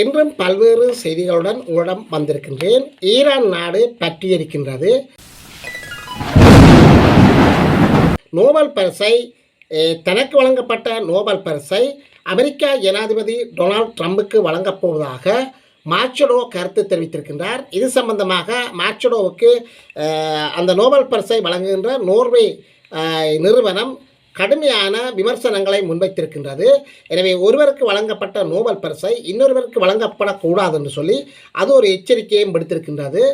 என்றும் பல்வேறு செய்திகளுடன் உங்களிடம் வந்திருக்கின்றேன். ஈரான் நாடு பற்றியிருக்கின்றது. நோபல் பரிசை தனக்கு வழங்கப்பட்ட நோபல் பரிசை அமெரிக்கா ஜனாதிபதி டொனால்ட் ட்ரம்புக்கு வழங்கப் போவதாக மார்ச்சடோ கருத்து தெரிவித்திருக்கின்றார். இது சம்பந்தமாக மார்ச்சடோவுக்கு அந்த நோபல் பரிசை வழங்குகின்ற நோர்வே நிறுவனம் கடுமையான விமர்சனங்களை முன்வைத்திருக்கின்றது. எனவே ஒருவருக்கு வழங்கப்பட்ட நோபல் பரிசை இன்னொருவருக்கு வழங்கப்படக்கூடாது என்று சொல்லி அது ஒரு எச்சரிக்கையும் விடுத்திருக்கின்றது.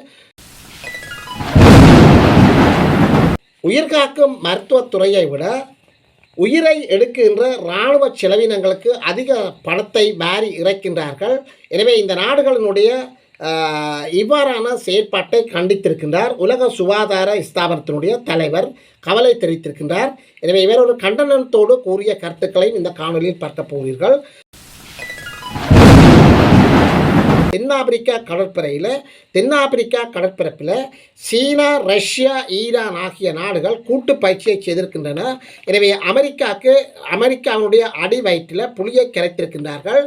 உயிர்காக்கும் மருத்துவத்துறையை விட உயிரை எடுக்கின்ற இராணுவ செலவினங்களுக்கு அதிக பணத்தை வாரி இறைக்கின்றார்கள். எனவே இந்த நாடுகளினுடைய இவ்வாறான செயற்பாட்டை கண்டித்திருக்கின்றார். உலக சுகாதார ஸ்தாபனத்தினுடைய தலைவர் கவலை தெரிவித்திருக்கின்றார். எனவே இவர் ஒரு கண்டனத்தோடு கூறிய கருத்துக்களையும் இந்த காணொலியில் பார்க்க போகிறீர்கள். தென்னாப்பிரிக்கா கடற்படையில் தென்னாப்பிரிக்கா கடற்பரப்பில் சீனா ரஷ்யா ஈரான் ஆகிய நாடுகள் கூட்டு பயிற்சியை செய்திருக்கின்றன. எனவே அமெரிக்காவுக்கு அமெரிக்காவினுடைய அடி வயிற்றில் புலியை கரைத்திருக்கின்றார்கள்.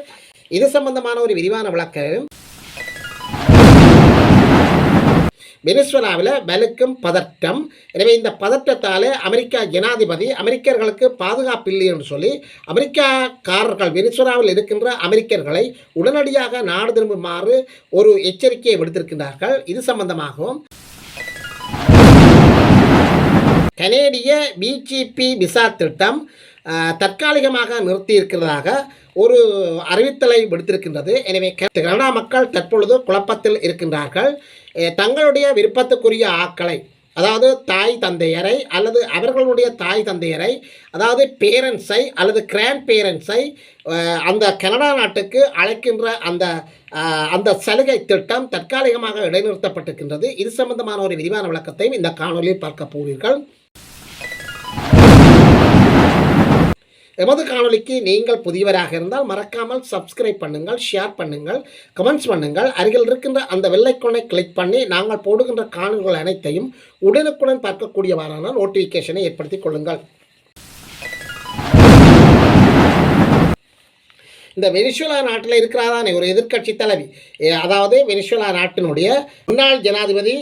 இது சம்பந்தமான ஒரு விரிவான விளக்கம். வெனிசுவலாவில் வலுக்கும் பதட்டம் எனவே இந்த பதட்டத்தால் அமெரிக்கா ஜனாதிபதி அமெரிக்கர்களுக்கு பாதுகாப்பு இல்லை என்று சொல்லி அமெரிக்காக்காரர்கள் வெனிசுவலாவில் இருக்கின்ற அமெரிக்கர்களை உடனடியாக நாடு திரும்புமாறு ஒரு எச்சரிக்கையை விடுத்திருக்கின்றார்கள். இது சம்பந்தமாகவும் கனேடிய பிஜிபி விசா திட்டம் தற்காலிகமாக நிறுத்தியிருக்கிறதாக ஒரு அறிவித்தலை விடுத்திருக்கின்றது. எனவே கனடா மக்கள் தற்பொழுது குழப்பத்தில் இருக்கின்றார்கள். தங்களுடைய விருப்பத்துக்குரிய ஆக்களை அதாவது தாய் தந்தையரை அல்லது அவர்களுடைய தாய் தந்தையரை அதாவது பேரண்ட்ஸை அல்லது கிராண்ட் பேரண்ட்ஸை அந்த கனடா நாட்டுக்கு அழைக்கின்ற அந்த அந்த சலுகை திட்டம் தற்காலிகமாக இடைநிறுத்தப்பட்டிருக்கின்றது. இது சம்பந்தமான ஒரு விரிவான விளக்கத்தையும் இந்த காணொலியில் பார்க்க போகிறீர்கள். எமது காணொளிக்கு நீங்கள் புதியவராக இருந்தால் மறக்காமல் சப்ஸ்கிரைப் பண்ணுங்கள் ஷேர் பண்ணுங்கள் கமெண்ட்ஸ் பண்ணுங்கள். அருகில் இருக்கின்ற அந்த வெள்ளைக்கோனை கிளிக் பண்ணி நாங்கள் போடுகின்ற காணொலிகள் அனைத்தையும் உடனுக்குடன் பார்க்கக்கூடியவாறான நோட்டிஃபிகேஷனை ஏற்படுத்திக் கொள்ளுங்கள். இந்த வெனிசுலா நாட்டில் இருக்கிறாதானே ஒரு எதிர்க்கட்சி தலைவி? அதாவது வெனிசுலா நாட்டினுடைய முன்னாள் ஜனாதிபதி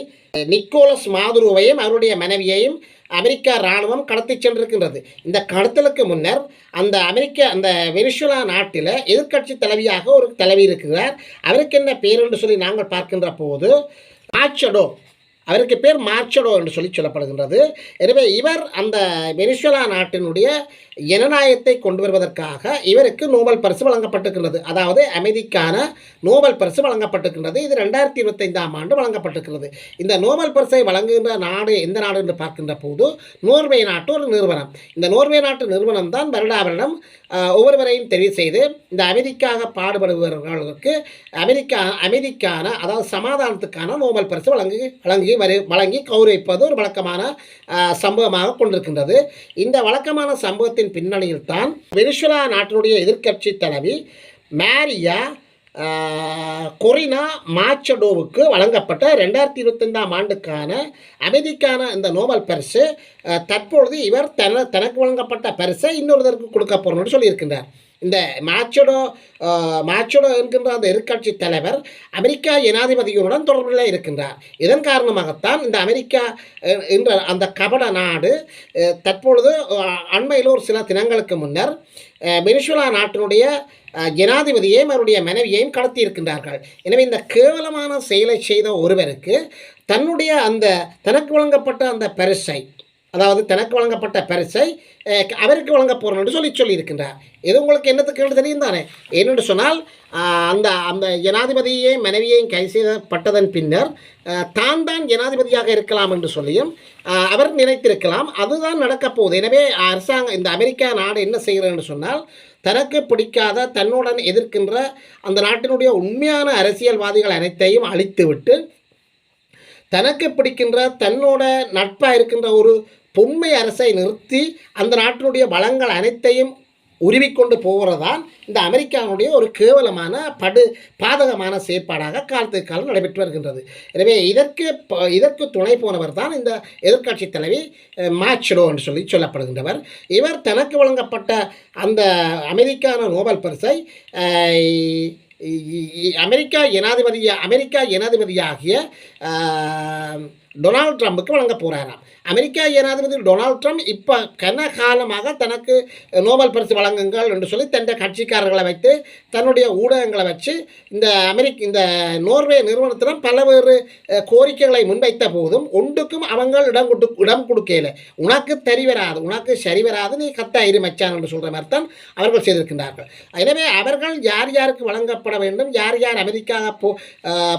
நிக்கோலஸ் மாதுருவையும் அவருடைய மனைவியையும் அமெரிக்கா இராணுவம் கடத்தி சென்றிருக்கின்றது. இந்த கடத்தலுக்கு முன்னர் அந்த அமெரிக்க அந்த வெனிசுலா நாட்டில் எதிர்க்கட்சி தலைவியாக ஒரு தலைவி இருக்கிறார். அவருக்கு என்ன பேர் என்று சொல்லி நாங்கள் பார்க்கின்ற போது மாச்சடோ அவருக்கு பேர் மார்ச்சடோ என்று சொல்லி சொல்லப்படுகின்றது. எனவே இவர் அந்த வெனிசுலா நாட்டினுடைய ஜனநாயகத்தை கொண்டு வருவதற்காக இவருக்கு நோபல் பரிசு வழங்கப்பட்டிருக்கிறது. அதாவது அமைதிக்கான நோபல் பரிசு வழங்கப்பட்டிருக்கின்றது. இது ரெண்டாயிரத்தி இருபத்தைந்தாம் ஆண்டு வழங்கப்பட்டிருக்கிறது. இந்த நோபல் பரிசை வழங்குகின்ற நாடு எந்த நாடு என்று பார்க்கின்ற போது நோர்வே நாட்டு ஒரு நிறுவனம். இந்த நோர்வே நாட்டு நிறுவனம் தான் வருடா வருடம் ஒவ்வொருவரையும் தெரிவு செய்து இந்த அமைதிக்காக பாடுபடுபவர்களுக்கு அமெரிக்கா அமைதிக்கான அதாவது சமாதானத்துக்கான நோபல் பரிசு வழங்கி வழங்கி வரு வழங்கி கௌரவிப்பது ஒரு வழக்கமான சம்பவமாக கொண்டிருக்கின்றது. இந்த வழக்கமான சம்பவத்தின் பின்னணியில் தான் வெனிசுலா நாட்டினுடைய எதிர்க்கட்சி தலைவி மேரியா கொரினா மாச்சடோவுக்கு வழங்கப்பட்ட ரெண்டாயிரத்தி இருபத்தைந்தாம் ஆண்டுக்கான அமைதிக்கான இந்த நோபல் பரிசு தற்பொழுது இவர் தன தனக்கு வழங்கப்பட்ட பரிசை இன்னொருத்தருக்கு கொடுக்க போகிறோம்னு சொல்லியிருக்கின்றார். இந்த மாச்சடோ ஆஹ், மாச்சடோ என்கின்ற அந்த எதிர்கட்சி தலைவர் அமெரிக்கா ஜனாதிபதியுடன் தொடர்பில் இருக்கின்றார். இதன் காரணமாகத்தான் இந்த அமெரிக்கா என்ற அந்த கபட நாடு தற்பொழுது அண்மையில் ஒரு சில தினங்களுக்கு முன்னர் அஹ், வெனிசுலா நாட்டினுடைய ஜனாதிபதியையும் அவருடைய மனைவியையும் கடத்தி இருக்கின்றார்கள் எனவே இந்த கேவலமான செயலை செய்த ஒருவருக்கு தன்னுடைய அந்த தனக்கு வழங்கப்பட்ட அந்த பரிசை அதாவது தனக்கு வழங்கப்பட்ட பரிசை அவருக்கு வழங்க போகிறோம் என்று சொல்லி சொல்லியிருக்கின்றார். இது உங்களுக்கு என்னத்துக்கு தெரியும் தானே? ஏனென்று சொன்னால் அந்த அந்த ஜனாதிபதியையும் மனைவியையும் கை செய்யப்பட்டதன் பின்னர் தான் தான் ஜனாதிபதியாக இருக்கலாம் என்று சொல்லியும் அவர் நினைத்திருக்கலாம். அதுதான் நடக்கப் போகுது. எனவே அரசாங்கம் இந்த அமெரிக்கா நாடு என்ன செய்கிறது என்று சொன்னால் தனக்கு பிடிக்காத தன்னுடன் எதிர்க்கின்ற அந்த நாட்டினுடைய உண்மையான அரசியல்வாதிகள் அனைத்தையும் அழித்துவிட்டு தனக்கு பிடிக்கின்ற தன்னோட நட்பாக இருக்கின்ற ஒரு பொம்மை அரசை நிறுத்தி அந்த நாட்டினுடைய வளங்கள் அனைத்தையும் உருவிக்கொண்டு போகிறதான் இந்த அமெரிக்காவுடைய ஒரு கேவலமான படு பாதகமான செயற்பாடாக காலத்துக்கு காலம் நடைபெற்று வருகின்றது. எனவே இதற்கு ப- இதற்கு துணை போனவர் தான் இந்த எதிர்க்கட்சி தலைவி அஹ், மாச்சடோ என்று சொல்லி சொல்லப்படுகின்றவர். இவர் தனக்கு வழங்கப்பட்ட அந்த அமெரிக்கான நோபல் பரிசை அமெரிக்கா ஜனாதிபதிய அமெரிக்கா ஜனாதிபதியாகிய டொனால்ட் ட்ரம்புக்கு வழங்க போகிறாராம் அமெரிக்கா ஜனாதிபதி டொனால்ட் ட்ரம்ப் இப்போ கன காலமாக தனக்கு நோபல் பரிசு வழங்குங்கள் என்று சொல்லி தன் கட்சிக்காரர்களை வைத்து தன்னுடைய ஊடகங்களை வச்சு இந்த அமெரிக்க இந்த நோர்வே நிறுவனத்திடம் பல்வேறு கோரிக்கைகளை முன்வைத்த போதும் ஒன்றுக்கும் அவங்க இடம் கொடு இடம் கொடுக்கல. உனக்கு தரி வராது உனக்கு சரி வராது நீ கத்த இரு மச்சான் என்று சொல்கிற மாதிரி தான் அவர்கள் செய்திருக்கின்றார்கள். எனவே அவர்கள் யார் யாருக்கு வழங்கப்பட வேண்டும் யார் யார் அமெரிக்காக போ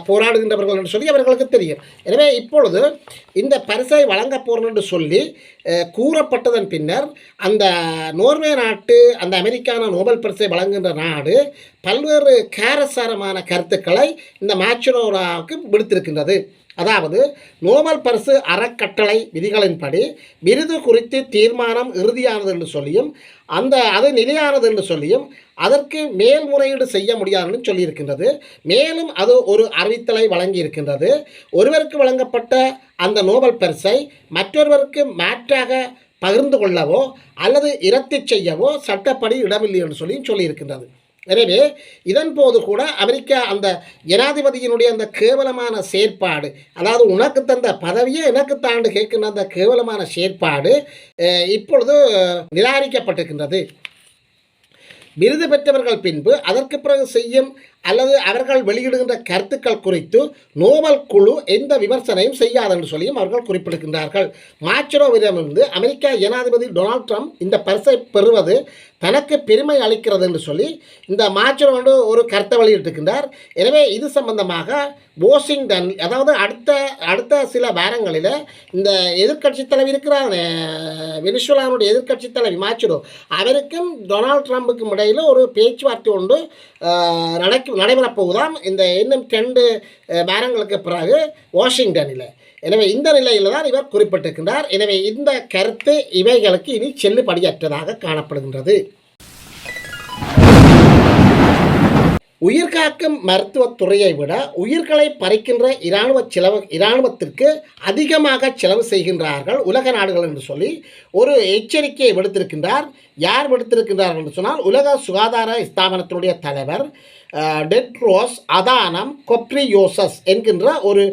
போராடுகின்றவர்கள் என்று சொல்லி அவர்களுக்கு தெரியும். எனவே இப்பொழுது இந்த பரிசை வழங்க போகிறோம் என்று சொல்லி கூறப்பட்டதன் பின்னர் அந்த நோர்வே நாட்டு அந்த அமெரிக்கான நோபல் பரிசை வழங்குகின்ற நாடு பல்வேறு கேரசாரமான கருத்துக்களை இந்த மேச்சுரோராவுக்கு விடுத்திருக்கின்றது. அதாவது நோபல் பரிசு அறக்கட்டளை விதிகளின்படி விருது குறித்து தீர்மானம் இறுதியானது என்று சொல்லியும் அந்த அது நிலையானது என்று சொல்லியும் அதற்கு மேல்முறையீடு செய்ய முடியாதுன்னு சொல்லியிருக்கின்றது. மேலும் அது ஒரு அறிவித்தலை வழங்கியிருக்கின்றது. ஒருவருக்கு வழங்கப்பட்ட அந்த நோபல் பரிசை மற்றொருவருக்கு மாற்றாக பகிர்ந்து கொள்ளவோ அல்லது இரத்து செய்யவோ சட்டப்படி இடமில்லை என்று சொல்லியும் சொல்லியிருக்கின்றது. எனவே இதன் போது கூட அமெரிக்கா அந்த ஜனாதிபதியினுடைய அந்த கேவலமான செயற்பாடு அதாவது உனக்கு தந்த பதவியே எனக்கு தாண்டு கேட்கின்ற அந்த கேவலமான செயற்பாடு இப்பொழுது நிராகரிக்கப்பட்டிருக்கின்றது. விருது பெற்றவர்கள் பின்பு அதற்கு பிறகு செய்யும் அல்லது அவர்கள் வெளியிடுகின்ற கருத்துக்கள் குறித்து நோபல் குழு எந்த விமர்சனையும் செய்யாது என்று சொல்லியும் அவர்கள் குறிப்பிடுகின்றார்கள் மாச்சரோவிடமிருந்து அமெரிக்கா ஜனாதிபதி டொனால்ட் ட்ரம்ப் இந்த பரிசை பெறுவது தனக்கு பெருமை அளிக்கிறது என்று சொல்லி இந்த மாச்சரோ வந்து ஒரு கருத்தை வெளியிட்டிருக்கின்றார். எனவே இது சம்பந்தமாக வாஷிங்டன் அதாவது அடுத்த அடுத்த சில வாரங்களில் இந்த எதிர்க்கட்சி தலைவர் இருக்கிறார் வெனிசுலானுடைய எதிர்கட்சி தலைவி மாச்சரோ அவருக்கும் டொனால்ட் ட்ரம்புக்கும் இடையில் ஒரு பேச்சுவார்த்தை ஒன்று நடக்கும். நடைபெறப் போகுதாம் இந்த இன்னும் ரெண்டு வாரங்களுக்கு பிறகு வாஷிங்டனில். எனவே இந்த நிலையில் தான் இவர் குறிப்பிட்டிருக்கின்றார். எனவே இந்த கருத்து இவைகளுக்கு இனி செல்லுபடியற்றதாக காணப்படுகின்றது. உயிர்காக்கும் மருத்துவத் துறையை விட உயிர்களை பறிக்கின்ற இராணுவ செலவு இராணுவத்திற்கு அதிகமாக செலவு செய்கின்றார்கள் உலக நாடுகள் என்று சொல்லி ஒரு எச்சரிக்கையை விடுத்திருக்கின்றார். யார் விடுத்திருக்கின்றார் என்று சொன்னால் உலக சுகாதார ஸ்தாபனத்தினுடைய தலைவர் டெட்ரோஸ் அதானம் கொப்ரியோசஸ் என்கின்ற ஒரு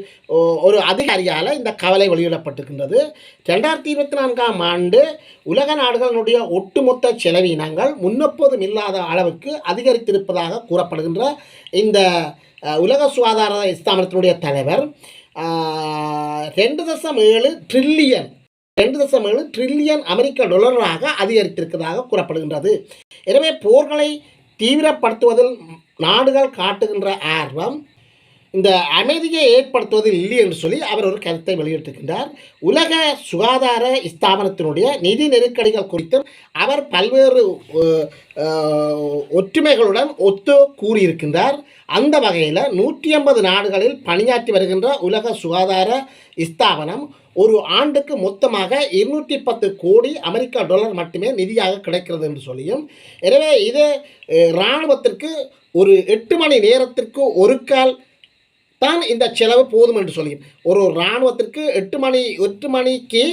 ஒரு அதிகாரியால் இந்த கவலை வெளியிடப்பட்டிருக்கின்றது. ரெண்டாயிரத்தி இருபத்தி நான்காம் ஆண்டு உலக நாடுகளினுடைய ஒட்டுமொத்த செலவினங்கள் முன்னெப்போதும் இல்லாத அளவுக்கு அதிகரித்திருப்பதாக கூறப்படுகின்ற இந்த உலக சுகாதார ஸ்தாபனத்தினுடைய தலைவர் ரெண்டு தசம் ஏழு ட்ரில்லியன் ரெண்டு தசம் ஏழு ட்ரில்லியன் அமெரிக்க டாலராக அதிகரித்திருக்கிறதாக கூறப்படுகின்றது. எனவே போர்களை தீவிரப்படுத்துவதில் நாடுகள் காட்டுகின்ற ஆர்வம் இந்த அமைதியை ஏற்படுத்துவதில் இல்லை என்று சொல்லி அவர் ஒரு கருத்தை வெளியிட்டிருக்கின்றார். உலக சுகாதார ஸ்தாபனத்தினுடைய நிதி நெருக்கடிகள் குறித்தும் அவர் பல்வேறு ஒற்றுமைகளுடன் ஒத்து கூறியிருக்கின்றார். அந்த வகையில் நூற்றி ஐம்பது நாடுகளில் பணியாற்றி வருகின்ற உலக சுகாதார ஸ்தாபனம் ஒரு ஆண்டுக்கு மொத்தமாக இருநூற்றி பத்து கோடி அமெரிக்க டாலர் மட்டுமே நிதியாக கிடைக்கிறது என்று சொல்லியும் எனவே இது இராணுவத்திற்கு ஒரு எட்டு மணி நேரத்திற்கு ஒரு கால் தான் இந்த செலவு போதும் என்று சொல்லியும். ஒரு இராணுவத்திற்கு எட்டு மணி எட்டு மணிக்கு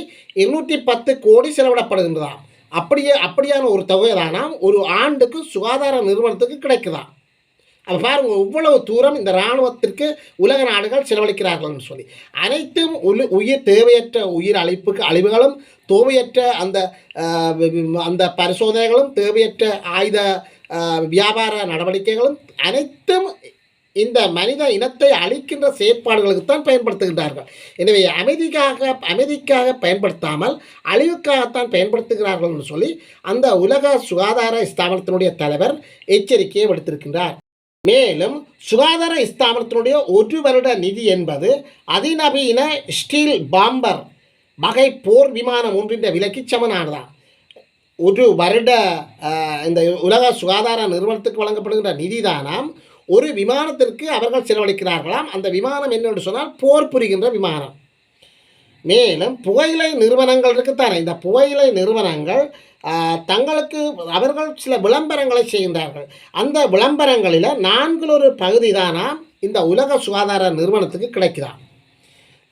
இருநூற்றி பத்து கோடி செலவிடப்படுகின்றதாம். அப்படியே அப்படியான ஒரு தொகை தானாம் ஒரு ஆண்டுக்கு சுகாதார நிறுவனத்துக்கு கிடைக்குதாம். அப்போ பாருங்கள் இவ்வளவு தூரம் இந்த இராணுவத்திற்கு உலக நாடுகள் செலவழிக்கிறார்கள்னு சொல்லி. அனைத்தும் உலு உயிர் தேவையற்ற உயிர் அழிப்புக்கு அழிவுகளும் தேவையற்ற அந்த அந்த பரிசோதனைகளும் தேவையற்ற ஆயுத வியாபார நடவடிக்கைகளும் அனைத்தும் இந்த மனித இனத்தை அழிக்கின்ற செயற்பாடுகளுக்கு தான் பயன்படுத்துகின்றார்கள். எனவே அமைதிக்காக அமைதிக்காக பயன்படுத்தாமல் அழிவுக்காகத்தான் பயன்படுத்துகிறார்கள் என்று சொல்லி அந்த உலக சுகாதார ஸ்தாபனத்தினுடைய தலைவர் எச்சரிக்கையை விடுத்திருக்கின்றார். மேலும் சுகாதார ஸ்தாபனத்தினுடைய ஒரு வருட நிதி என்பது அதிநவீன ஸ்டீல் பாம்பர் வகை போர் விமானம் ஒன்றின் விலைக்கு சமனானதான் ஒரு வருட இந்த உலக சுகாதார நிறுவனத்துக்கு வழங்கப்படுகின்ற நிதிதானாம் ஒரு விமானத்திற்கு அவர்கள் செலவழிக்கிறார்களாம். அந்த விமானம் என்னென்று சொன்னால் போர் புரிகின்ற விமானம். மேலும் புகையிலை நிறுவனங்கள் இருக்குத்தானே இந்த புகையிலை நிறுவனங்கள் தங்களுக்கு அவர்கள் சில விளம்பரங்களை செய்கின்றார்கள். அந்த விளம்பரங்களில் நான்கில் ஒரு பகுதி தானாம் இந்த உலக சுகாதார நிறுவனத்துக்கு கிடைக்கிறான்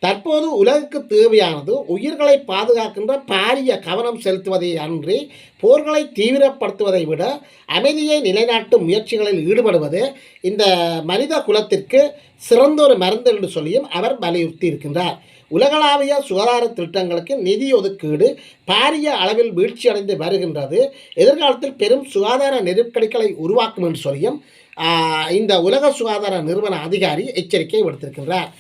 தற்போது உலகுக்கு தேவையானது உயிர்களை பாதுகாக்கின்ற பாரிய கவனம் செலுத்துவதை அன்றி போர்களை தீவிரப்படுத்துவதை விட அமைதியை நிலைநாட்டும் முயற்சிகளில் ஈடுபடுவது இந்த மனித குலத்திற்கு சிறந்த ஒரு மருந்து என்று சொல்லியும் அவர் வலியுறுத்தி இருக்கின்றார் உலகளாவிய சுகாதார திட்டங்களுக்கு நிதி ஒதுக்கீடு பாரிய அளவில் வீழ்ச்சியடைந்து வருகின்றது. எதிர்காலத்தில் பெரும் சுகாதார நெருக்கடிகளை உருவாக்கும் என்று சொல்லியும் இந்த உலக சுகாதார நிறுவன அதிகாரி எச்சரிக்கை விடுத்திருக்கின்றார்.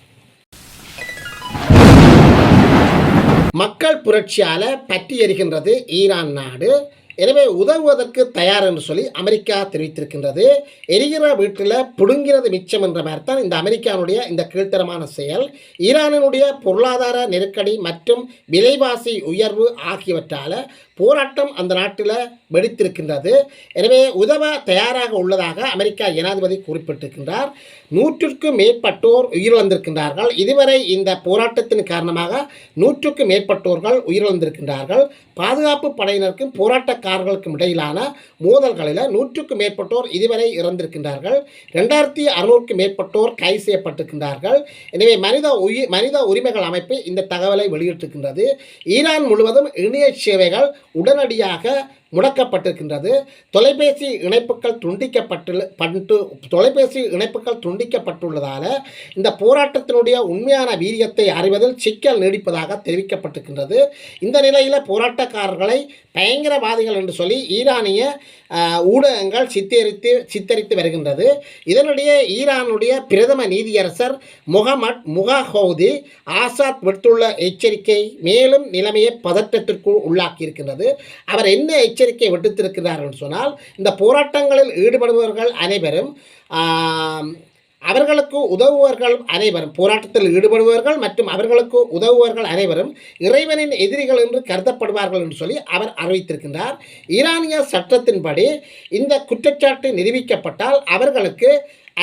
மக்கள் புரட்சியால் பற்றி எறிகின்றது ஈரான் நாடு. எனவே உதவுவதற்கு தயார் என்று சொல்லி அமெரிக்கா தெரிவித்திருக்கின்றது. எரிகிற வீட்டில் புடுங்கிறது மிச்சம் என்ற மாதிரி தான் இந்த அமெரிக்காவுடைய இந்த கீழ்த்தரமான செயல். ஈரானினுடைய பொருளாதார நெருக்கடி மற்றும் விலைவாசி உயர்வு ஆகியவற்றால் போராட்டம் அந்த நாட்டில் வெடித்திருக்கின்றது. எனவே உதவ தயாராக உள்ளதாக அமெரிக்கா ஜனாதிபதி குறிப்பிட்டிருக்கின்றார். நூற்றுக்கும் மேற்பட்டோர் உயிரிழந்திருக்கின்றார்கள். இதுவரை இந்த போராட்டத்தின் காரணமாக நூற்றுக்கும் மேற்பட்டோர்கள் உயிரிழந்திருக்கின்றார்கள். பாதுகாப்பு படையினருக்கும் போராட்டக்காரர்களுக்கும் இடையிலான மோதல்களில் நூற்றுக்கும் மேற்பட்டோர் இதுவரை இறந்திருக்கின்றார்கள். ரெண்டாயிரத்தி அறுநூறுக்கும் மேற்பட்டோர் கைது செய்யப்பட்டிருக்கின்றார்கள். எனவே மனித உயிர் மனித உரிமைகள் அமைப்பு இந்த தகவலை வெளியிட்டிருக்கின்றது. ஈரான் முழுவதும் இணைய சேவைகள் உடனடியாக முடக்கப்பட்டிருக்கின்றது. தொலைபேசி இணைப்புகள் துண்டிக்கப்பட்டு பட்டு தொலைபேசி இணைப்புகள் துண்டிக்கப்பட்டுள்ளதால் இந்த போராட்டத்தினுடைய உண்மையான வீரியத்தை அறிவதில் சிக்கல் நீடிப்பதாக தெரிவிக்கப்பட்டிருக்கின்றது. இந்த நிலையில் போராட்டக்காரர்களை பயங்கரவாதிகள் என்று சொல்லி ஈரானிய ஊடகங்கள் சித்தரித்து சித்தரித்து வருகின்றது. இதனுடைய ஈரானுடைய பிரதம நீதியரசர் முகமட் முகாஹவுதி ஆசாத் விடுத்துள்ள எச்சரிக்கை மேலும் நிலைமையை பதற்றத்திற்குள் உள்ளாக்கியிருக்கின்றது. அவர் என்ன எச்சரிக்கை விடுத்திருக்கிறார் என்று சொன்னால் இந்த போராட்டங்களில் ஈடுபடுபவர்கள் அனைவரும் அவர்களுக்கு உதவுவர்கள் அனைவரும் போராட்டத்தில் ஈடுபடுபவர்கள் மற்றும் அவர்களுக்கு உதவுவர்கள் அனைவரும் இறைவனின் எதிரிகள் என்று கருதப்படுவார்கள் என்று சொல்லி அவர் அறிவித்திருக்கின்றார். ஈரானிய சட்டத்தின்படி இந்த குற்றச்சாட்டு நிரூபிக்கப்பட்டால் அவர்களுக்கு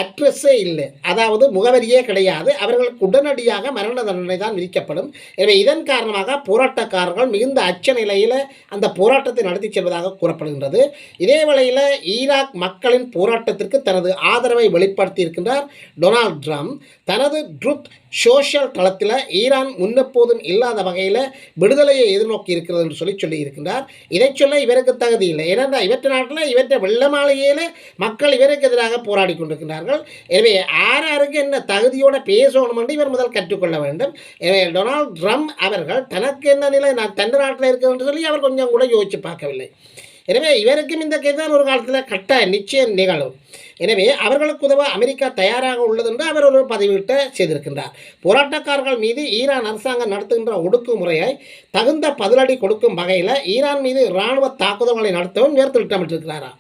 அட்ரஸே இல்லை. அதாவது முகவரியே கிடையாது. அவர்களுக்கு உடனடியாக மரண தண்டனை தான் விதிக்கப்படும். எனவே இதன் காரணமாக போராட்டக்காரர்கள் மிகுந்த அச்ச நிலையில் அந்த போராட்டத்தை நடத்தி செல்வதாக கூறப்படுகின்றது. இதே வேளையில் ஈராக் மக்களின் போராட்டத்திற்கு தனது ஆதரவை வெளிப்படுத்தி இருக்கின்றார் டொனால்ட் ட்ரம்ப். தனது ட்ரூத் சோஷியல் தளத்தில் ஈரான் முன்னெப்போதும் இல்லாத வகையில் விடுதலையை எதிர்நோக்கி இருக்கிறது என்று சொல்லி சொல்லி இருக்கின்றார். இதை சொல்ல இவருக்கு தகுதி இல்லை. ஏனென்றால் இவற்றை நாட்டில் இவற்றை வெள்ள மாளிகையில் மக்கள் இவருக்கு எதிராக போராடி கொண்டிருக்கிறார்கள் எனவே யார் யாருக்கு என்ன தகுதியோட பேசணும் என்று இவர் முதல் கற்றுக்கொள்ள வேண்டும். எனவே டொனால்ட் ட்ரம்ப் அவர்கள் தனக்கு என்ன நிலை நான் தன் நாட்டில் இருக்கிறேன் சொல்லி அவர் கொஞ்சம் கூட யோசித்து பார்க்கவில்லை. எனவே இவருக்கும் இந்த கேதான் ஒரு காலத்தில் கட்டாய நிச்சயம் நிகழும். எனவே அவர்களுக்கு உதவ அமெரிக்கா தயாராக உள்ளது என்று அவர் ஒரு பதிவிட்ட செய்திருக்கின்றார். போராட்டக்காரர்கள் மீது ஈரான் அரசாங்கம் நடத்துகின்ற ஒடுக்குமுறையை தகுந்த பதிலடி கொடுக்கும் வகையில் ஈரான் மீது இராணுவ தாக்குதல்களை நடத்தவும் இவர் திட்டமிட்டிருக்கிறாராம்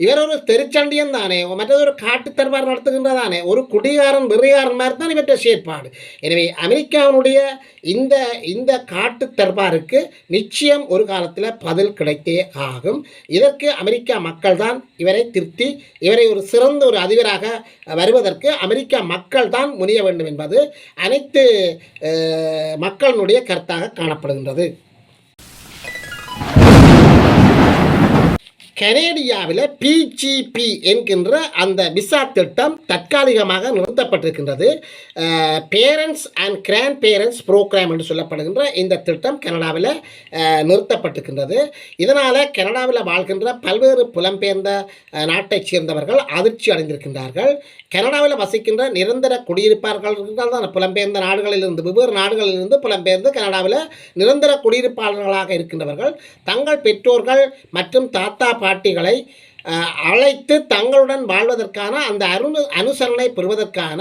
இவர் ஒரு தெருச்சண்டியன் தானே மற்றது ஒரு காட்டு நடத்துகின்றதானே ஒரு குடிகாரன் வெறியாரன் மாதிரி தான் இவற்றை செயற்பாடு எனவே அமெரிக்காவினுடைய இந்த இந்த காட்டு தர்பாருக்கு நிச்சயம் ஒரு காலத்தில் பதில் கிடைத்தே ஆகும் இதற்கு அமெரிக்கா மக்கள் தான் இவரை திருத்தி இவரை ஒரு சிறந்த ஒரு அதிபராக வருவதற்கு அமெரிக்கா மக்கள் தான் முனைய வேண்டும் என்பது அனைத்து மக்களினுடைய கருத்தாக காணப்படுகின்றது கனேடியாவில் பிஜிபி என்கின்ற அந்த விசா திட்டம் தற்காலிகமாக நிறுத்தப்பட்டிருக்கின்றது parents and grand parents program என்று சொல்லப்படுகின்ற இந்த திட்டம் கனடாவில் நிறுத்தப்பட்டிருக்கின்றது. இதனால் கனடாவில் வாழ்கின்ற பல்வேறு புலம்பெயர்ந்த நாட்டைச் சேர்ந்தவர்கள் அதிர்ச்சி அடைந்திருக்கின்றார்கள். கனடாவில் வசிக்கின்ற நிரந்தர குடியிருப்பாளர்கள் இருந்தால் தான் புலம்பெயர்ந்த நாடுகளிலிருந்து வெவ்வேறு நாடுகளிலிருந்து புலம்பெயர்ந்து கனடாவில் நிரந்தர குடியிருப்பாளர்களாக இருக்கின்றவர்கள். தங்கள் பெற்றோர்கள் மற்றும் தாத்தா பாட்டிகளை அழைத்து தங்களுடன் வாழ்வதற்கான அந்த அருணு அனுசரணை பெறுவதற்கான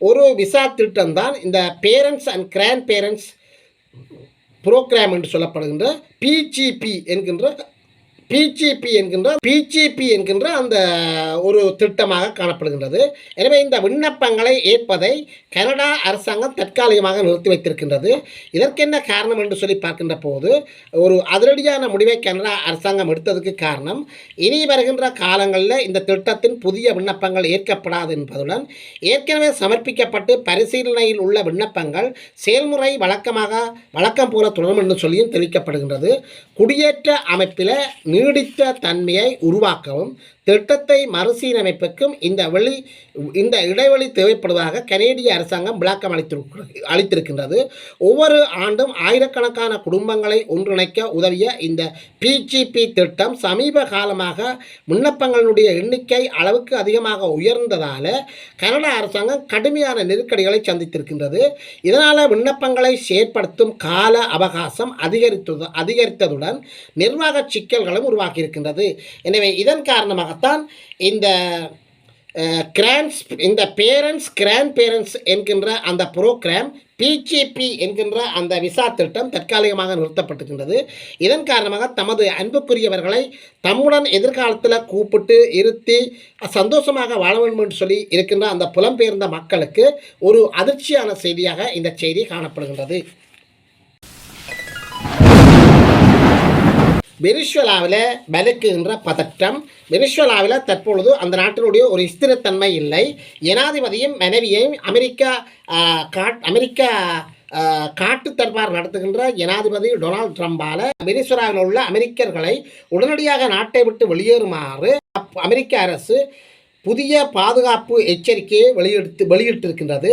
ஒரு விசா திட்டம்தான் இந்த parents and grand parents program என்று சொல்லப்படுகின்ற பிஜிபி என்கின்ற பிஜிபி என்கின்ற பிஜிபி என்கின்ற அந்த ஒரு திட்டமாக காணப்படுகின்றது. எனவே இந்த விண்ணப்பங்களை ஏற்பதை கனடா அரசாங்கம் தற்காலிகமாக நிறுத்தி வைத்திருக்கின்றது. இதற்கென்ன காரணம் என்று சொல்லி பார்க்கின்ற போது ஒரு அதிரடியான முடிவை கனடா அரசாங்கம் எடுத்ததுக்கு காரணம் இனி வருகின்ற காலங்களில் இந்த திட்டத்தின் புதிய விண்ணப்பங்கள் ஏற்கப்படாது என்பதுடன் ஏற்கனவே சமர்ப்பிக்கப்பட்டு பரிசீலனையில் உள்ள விண்ணப்பங்கள் செயல்முறை வழக்கமாக வழக்கம் போல தொடரும் என்று சொல்லியும் தெரிவிக்கப்படுகின்றது. குடியேற்ற அமைப்பில் நீடித்த தன்மையை உருவாக்கவும் திட்டத்தை மறுசீரமைப்புக்கும் இந்த வெளி இந்த இடைவெளி தேவைப்படுவதாக கனேடிய அரசாங்கம் விளக்கம் அளித்திருக்கிறது அளித்திருக்கின்றது. ஒவ்வொரு ஆண்டும் ஆயிரக்கணக்கான குடும்பங்களை ஒன்றிணைக்க உதவிய இந்த பிஜிபி திட்டம் சமீப காலமாக விண்ணப்பங்களுடைய எண்ணிக்கை அளவுக்கு அதிகமாக உயர்ந்ததால் கனடா அரசாங்கம் கடுமையான நெருக்கடிகளை சந்தித்திருக்கின்றது. இதனால் விண்ணப்பங்களை செயற்படுத்தும் கால அவகாசம் அதிகரித்தது அதிகரித்ததுடன் நிர்வாக சிக்கல்களும் உருவாக்கியிருக்கின்றது எனவே இதன் காரணமாக காரணமாகத்தான் இந்த கிராண்ட்ஸ் இந்த பேரண்ட்ஸ் கிராண்ட் பேரண்ட்ஸ் என்கின்ற அந்த ப்ரோக்ராம் பிஜேபி என்கின்ற அந்த விசா திட்டம் தற்காலிகமாக நிறுத்தப்பட்டிருக்கின்றது. இதன் காரணமாக தமது அன்புக்குரியவர்களை தம்முடன் எதிர்காலத்தில் கூப்பிட்டு இருத்தி சந்தோஷமாக வாழ வேண்டும் என்று சொல்லி இருக்கின்ற அந்த புலம்பெயர்ந்த மக்களுக்கு ஒரு அதிர்ச்சியான செய்தியாக இந்த செய்தி காணப்படுகின்றது. வெனிசுவலாவில் பலக்குகின்ற பதற்றம். வெனிஸ்வலாவில் தற்பொழுது அந்த நாட்டினுடைய ஒரு ஸ்திரத்தன்மை இல்லை. ஜனாதிபதியும் மனைவியையும் அமெரிக்கா காட் அமெரிக்கா காட்டு தர்பார் நடத்துகின்ற ஜனாதிபதி டொனால்ட் ட்ரம்பால் வெனிசுவலாவில் உள்ள அமெரிக்கர்களை உடனடியாக நாட்டை விட்டு வெளியேறுமாறு அப்- அமெரிக்க அரசு புதிய பாதுகாப்பு எச்சரிக்கையை வெளியிட்டு வெளியிட்டிருக்கின்றது.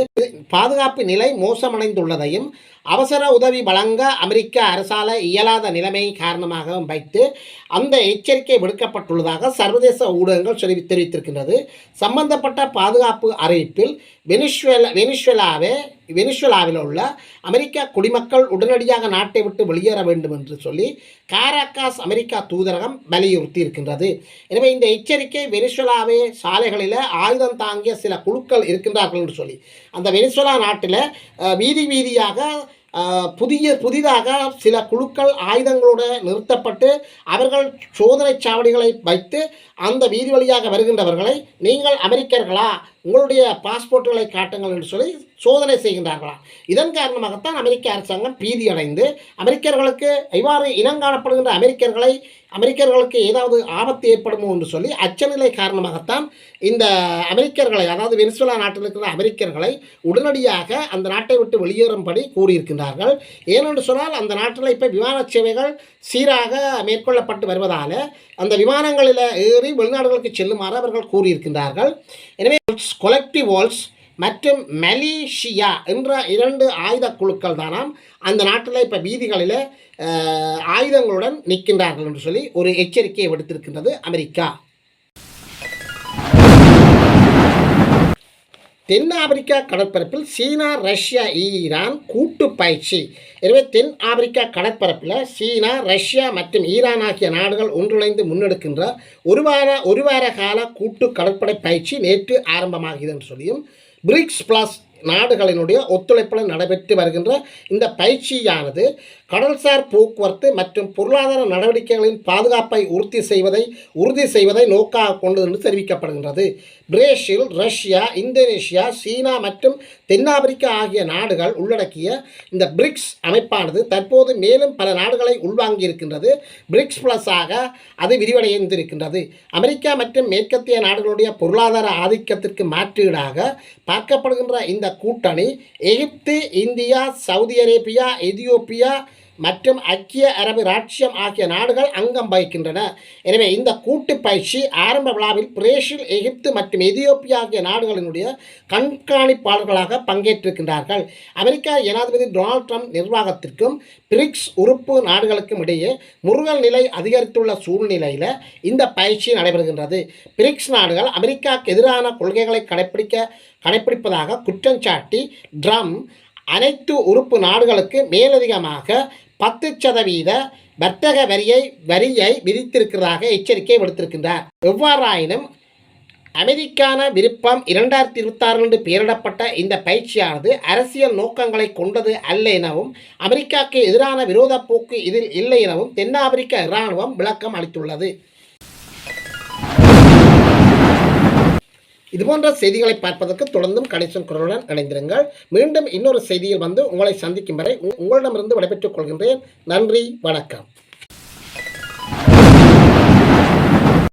பாதுகாப்பு நிலை மோசமடைந்துள்ளதையும் அவசர உதவி வழங்க அமெரிக்க அரசால இயலாத நிலைமை காரணமாக வைத்து அந்த எச்சரிக்கை விடுக்கப்பட்டுள்ளதாக சர்வதேச ஊடகங்கள் சொல்லி தெரிவித்திருக்கின்றது. சம்பந்தப்பட்ட பாதுகாப்பு அறிவிப்பில் வெனிசுவேலா வெனிசுவேலாவே வெனிசுவேலாவில் உள்ள அமெரிக்க குடிமக்கள் உடனடியாக நாட்டை விட்டு வெளியேற வேண்டும் என்று சொல்லி காராக்காஸ் அமெரிக்கா தூதரகம் வலியுறுத்தி இருக்கின்றது எனவே இந்த எச்சரிக்கை வெனிசுவேலாவே சாலைகளில் ஆயுதம் தாங்கிய சில குழுக்கள் இருக்கின்றார்கள் என்று சொல்லி அந்த வெனிசுவேலா நாட்டில் வீதி வீதியாக புதிய புதிதாக சில குழுக்கள் ஆயுதங்களோடு நிறுத்தப்பட்டு அவர்கள் சோதனை சாவடிகளை வைத்து அந்த வீதி வழியாக வருகின்றவர்களை நீங்கள் அமெரிக்கர்களா? உங்களுடைய பாஸ்போர்ட்டுகளை காட்டுங்கள் என்று சொல்லி சோதனை செய்கின்றார்களா? இதன் காரணமாகத்தான் அமெரிக்க அரசாங்கம் பீதி அடைந்து அமெரிக்கர்களுக்கு இவ்வாறு இனங்காணப்படுகின்ற அமெரிக்கர்களை அமெரிக்கர்களுக்கு ஏதாவது ஆபத்து ஏற்படுமோ என்று சொல்லி அச்சநிலை காரணமாகத்தான் இந்த அமெரிக்கர்களை அதாவது வெனிசுலா நாட்டில் இருக்கிற அமெரிக்கர்களை உடனடியாக அந்த நாட்டை விட்டு வெளியேறும்படி கூறியிருக்கின்றார்கள். ஏனென்று சொன்னால் அந்த நாட்டில் இப்போ விமான சேவைகள் சீராக மேற்கொள்ளப்பட்டு வருவதால் அந்த விமானங்களில் ஏறி வெளிநாடுகளுக்கு செல்லுமாறு அவர்கள் கூறியிருக்கின்றார்கள். எனவே கொலெக்டிவ் வால்ஸ் மற்றும் மலேசியா என்ற இரண்டு ஆயுத குழுக்கள் தானாம். அந்த நாட்டில் இப்போ வீதிகளில் ஆயுதங்களுடன் நிற்கின்றார்கள் என்று சொல்லி ஒரு எச்சரிக்கையை விடுத்திருக்கின்றது அமெரிக்கா. தென் ஆப்பிரிக்கா கடற்பரப்பில் சீனா ரஷ்யா ஈரான் கூட்டு பயிற்சி. எனவே தென் ஆப்பிரிக்கா கடற்பரப்பில் சீனா ரஷ்யா மற்றும் ஈரான் ஆகிய நாடுகள் ஒன்றிணைந்து முன்னெடுக்கின்ற ஒரு வார ஒரு வார கால கூட்டு கடற்படை பயிற்சி நேற்று ஆரம்பமாகிறது என்று சொல்லியும் பிரிக்ஸ் பிளஸ் நாடுகளினுடைய ஒத்துழைப்பில் நடைபெற்று வருகின்ற இந்த பயிற்சியானது கடல்சார் போக்குவரத்து மற்றும் பொருளாதார நடவடிக்கைகளின் பாதுகாப்பை உறுதி செய்வதை உறுதி செய்வதை நோக்காக கொண்டது என்று தெரிவிக்கப்படுகின்றது. பிரேசில் ரஷ்யா இந்தோனேஷியா சீனா மற்றும் தென்னாப்பிரிக்கா ஆகிய நாடுகள் உள்ளடக்கிய இந்த பிரிக்ஸ் அமைப்பானது தற்போது மேலும் பல நாடுகளை உள்வாங்கி இருக்கின்றது பிரிக்ஸ் பிளஸாக அது விரிவடைந்திருக்கின்றது. அமெரிக்கா மற்றும் மேற்கத்திய நாடுகளுடைய பொருளாதார ஆதிக்கத்திற்கு மாற்றீடாக பார்க்கப்படுகின்ற இந்த கூட்டணி Egypt India Saudi Arabia Ethiopia மற்றும் ஐக்கிய அரபு ராட்சியம் ஆகிய நாடுகள் அங்கம் வகிக்கின்றன. எனவே இந்த கூட்டு பயிற்சி ஆரம்ப விழாவில் பிரேசில் எகிப்து மற்றும் எதியோப்பியா ஆகிய நாடுகளினுடைய கண்காணிப்பாளர்களாக பங்கேற்றிருக்கின்றார்கள். அமெரிக்கா ஜனாதிபதி டொனால்ட் ட்ரம்ப் நிர்வாகத்திற்கும் பிரிக்ஸ் உறுப்பு நாடுகளுக்கும் இடையே முருகல் நிலை அதிகரித்துள்ள சூழ்நிலையில் இந்த பயிற்சி நடைபெறுகின்றது. பிரிக்ஸ் நாடுகள் அமெரிக்காவுக்கு எதிரான கொள்கைகளை கடைப்பிடிக்க கடைப்பிடிப்பதாக குற்றம் சாட்டி ட்ரம் அனைத்து உறுப்பு நாடுகளுக்கு மேலதிகமாக பத்து சதவீத வர்த்தக வரியை வரியை விதித்திருக்கிறதாக எச்சரிக்கை விடுத்திருக்கின்றார். எவ்வாறாயினும் அமெரிக்கான விருப்பம் இரண்டாயிரத்தி இருபத்தாறு என்று பெயரிடப்பட்ட இந்த பயிற்சியானது அரசியல் நோக்கங்களை கொண்டது அல்ல எனவும் அமெரிக்காவுக்கு எதிரான விரோத போக்கு இதில் இல்லை எனவும் தென்னாப்பிரிக்க இராணுவம் விளக்கம் அளித்துள்ளது. இதுபோன்ற செய்திகளை பார்ப்பதற்கு தொடர்ந்தும் கணேசன் குரலுடன் இணைந்திருங்கள். மீண்டும் இன்னொரு செய்தியில் வந்து உங்களை சந்திக்கும் வரை உ- உங்களிடமிருந்து விடைபெற்றுக் கொள்கின்றேன். நன்றி வணக்கம்.